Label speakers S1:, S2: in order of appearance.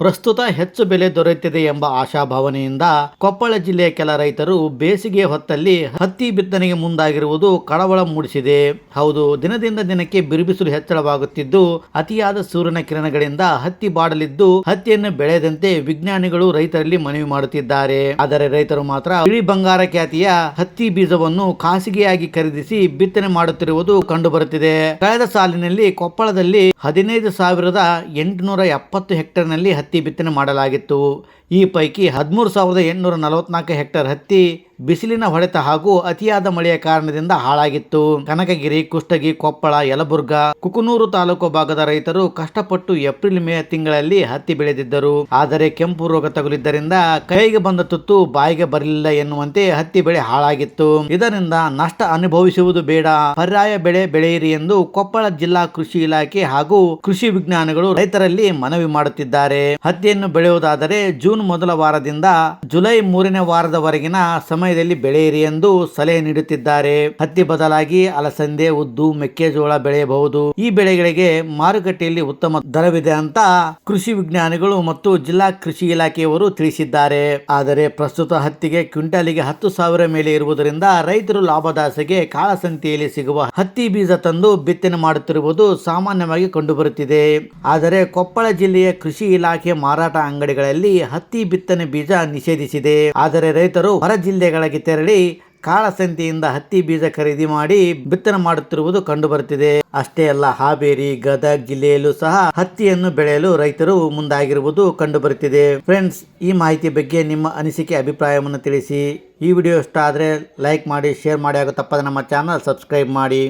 S1: ಪ್ರಸ್ತುತ ಹೆಚ್ಚು ಬೆಲೆ ದೊರೆಯುತ್ತಿದೆ ಎಂಬ ಆಶಾಭಾವನೆಯಿಂದ ಕೊಪ್ಪಳ ಜಿಲ್ಲೆಯ ಕೆಲ ರೈತರು ಬೇಸಿಗೆ ಹೊತ್ತಲ್ಲಿ ಹತ್ತಿ ಬಿತ್ತನೆಗೆ ಮುಂದಾಗಿರುವುದು ಕಳವಳ ಮೂಡಿಸಿದೆ. ಹೌದು, ದಿನದಿಂದ ದಿನಕ್ಕೆ ಬಿರುಬಿಸಿಲು ಹೆಚ್ಚಳವಾಗುತ್ತಿದ್ದು, ಅತಿಯಾದ ಸೂರ್ಯನ ಕಿರಣಗಳಿಂದ ಹತ್ತಿ ಬಾಡಲಿದ್ದು, ಹತ್ತಿಯನ್ನು ಬೆಳೆದಂತೆ ವಿಜ್ಞಾನಿಗಳು ರೈತರಲ್ಲಿ ಮನವಿ ಮಾಡುತ್ತಿದ್ದಾರೆ. ಆದರೆ ರೈತರು ಮಾತ್ರ ಬಿಳಿ ಬಂಗಾರ ಖ್ಯಾತಿಯ ಹತ್ತಿ ಬೀಜವನ್ನು ಖಾಸಗಿಯಾಗಿ ಖರೀದಿಸಿ ಬಿತ್ತನೆ ಮಾಡುತ್ತಿರುವುದು ಕಂಡುಬರುತ್ತಿದೆ. ಕಳೆದ ಸಾಲಿನಲ್ಲಿ ಕೊಪ್ಪಳದಲ್ಲಿ ಹದಿನೈದು ಸಾವಿರದ ಎಂಟುನೂರ ಎಪ್ಪತ್ತು ಹೆಕ್ಟೇರ್ನಲ್ಲಿ ಹತ್ತಿ ಬಿತ್ತನೆ ಮಾಡಲಾಗಿತ್ತು. ಈ ಪೈಕಿ ಹದಿಮೂರು ಸಾವಿರದ ಎಂಟುನೂರ ನಲವತ್ನಾಲ್ಕು ಹೆಕ್ಟೇರ್ ಹತ್ತಿ ಬಿಸಿಲಿನ ಹೊಡೆತ ಹಾಗೂ ಅತಿಯಾದ ಮಳೆಯ ಕಾರಣದಿಂದ ಹಾಳಾಗಿತ್ತು. ಕನಕಗಿರಿ, ಕುಷ್ಟಗಿ, ಕೊಪ್ಪಳ, ಯಲಬುರ್ಗ, ಕುಕನೂರು ತಾಲೂಕು ಭಾಗದ ರೈತರು ಕಷ್ಟಪಟ್ಟು ಏಪ್ರಿಲ್, ಮೇ ತಿಂಗಳಲ್ಲಿ ಹತ್ತಿ ಬೆಳೆದಿದ್ದರು. ಆದರೆ ಕೆಂಪು ರೋಗ ತಗುಲಿದ್ದರಿಂದ ಕೈಗೆ ಬಂದ ತುತ್ತು ಬಾಯಿಗೆ ಬರಲಿಲ್ಲ ಎನ್ನುವಂತೆ ಹತ್ತಿ ಬೆಳೆ ಹಾಳಾಗಿತ್ತು. ಇದರಿಂದ ನಷ್ಟ ಅನುಭವಿಸುವುದು ಬೇಡ. ಪರ್ಯಾಯ ಬೆಳೆ ಬೆಳೆಯಿರಿ ಎಂದು ಕೊಪ್ಪಳ ಜಿಲ್ಲಾ ಕೃಷಿ ಇಲಾಖೆ ಹಾಗೂ ಕೃಷಿ ವಿಜ್ಞಾನಿಗಳು ರೈತರಲ್ಲಿ ಮನವಿ ಮಾಡುತ್ತಿದ್ದಾರೆ. ಹತ್ತಿಯನ್ನು ಬೆಳೆಯುವುದಾದರೆ ಜೂನ್ ಮೊದಲ ವಾರದಿಂದ ಜುಲೈ ಮೂರನೇ ವಾರದವರೆಗಿನ ಸಮಯದಲ್ಲಿ ಬೆಳೆಯಿರಿ ಎಂದು ಸಲಹೆ ನೀಡುತ್ತಿದ್ದಾರೆ. ಹತ್ತಿ ಬದಲಾಗಿ ಅಲಸಂದೆ, ಉದ್ದು, ಮೆಕ್ಕೆಜೋಳ ಬೆಳೆಯಬಹುದು. ಈ ಬೆಳೆಗಳಿಗೆ ಮಾರುಕಟ್ಟೆಯಲ್ಲಿ ಉತ್ತಮ ದರವಿದೆ ಅಂತ ಕೃಷಿ ವಿಜ್ಞಾನಿಗಳು ಮತ್ತು ಜಿಲ್ಲಾ ಕೃಷಿ ಇಲಾಖೆಯವರು ತಿಳಿಸಿದ್ದಾರೆ. ಆದರೆ ಪ್ರಸ್ತುತ ಹತ್ತಿಗೆ ಕ್ವಿಂಟಾಲಿಗೆ ಹತ್ತು ಸಾವಿರ ಮೇಲೆ ಇರುವುದರಿಂದ ರೈತರು ಲಾಭದಾಸೆಗೆ ಕಾಳಸಂತೆಯಲ್ಲಿ ಸಿಗುವ ಹತ್ತಿ ಬೀಜ ತಂದು ಬಿತ್ತನೆ ಮಾಡುತ್ತಿರುವುದು ಸಾಮಾನ್ಯವಾಗಿ ಕಂಡುಬರುತ್ತಿದೆ. ಆದರೆ ಕೊಪ್ಪಳ ಜಿಲ್ಲೆಯ ಕೃಷಿ ಇಲಾಖೆ ಮಾರಾಟ ಅಂಗಡಿಗಳಲ್ಲಿ ಹತ್ತಿ ಬಿತ್ತನೆ ಬೀಜ ನಿಷೇಧಿಸಿದೆ. ಆದರೆ ರೈತರು ಹೊರ ಜಿಲ್ಲೆಗಳಿಗೆ ತೆರಳಿ ಕಾಳಸಂತೆಯಿಂದ ಹತ್ತಿ ಬೀಜ ಖರೀದಿ ಮಾಡಿ ಬಿತ್ತನೆ ಮಾಡುತ್ತಿರುವುದು ಕಂಡುಬರುತ್ತಿದೆ. ಅಷ್ಟೇ ಅಲ್ಲ, ಹಾವೇರಿ, ಗದಗ ಜಿಲ್ಲೆಯಲ್ಲೂ ಸಹ ಹತ್ತಿಯನ್ನು ಬೆಳೆಯಲು ರೈತರು ಮುಂದಾಗಿರುವುದು ಕಂಡುಬರುತ್ತಿದೆ. ಫ್ರೆಂಡ್ಸ್, ಈ ಮಾಹಿತಿ ಬಗ್ಗೆ ನಿಮ್ಮ ಅನಿಸಿಕೆ, ಅಭಿಪ್ರಾಯವನ್ನು ತಿಳಿಸಿ. ಈ ವಿಡಿಯೋ ಇಷ್ಟ ಆದರೆ ಲೈಕ್ ಮಾಡಿ, ಶೇರ್ ಮಾಡಿ ಹಾಗೂ ತಪ್ಪದೆ ನಮ್ಮ ಚಾನಲ್ ಸಬ್ಸ್ಕ್ರೈಬ್ ಮಾಡಿ.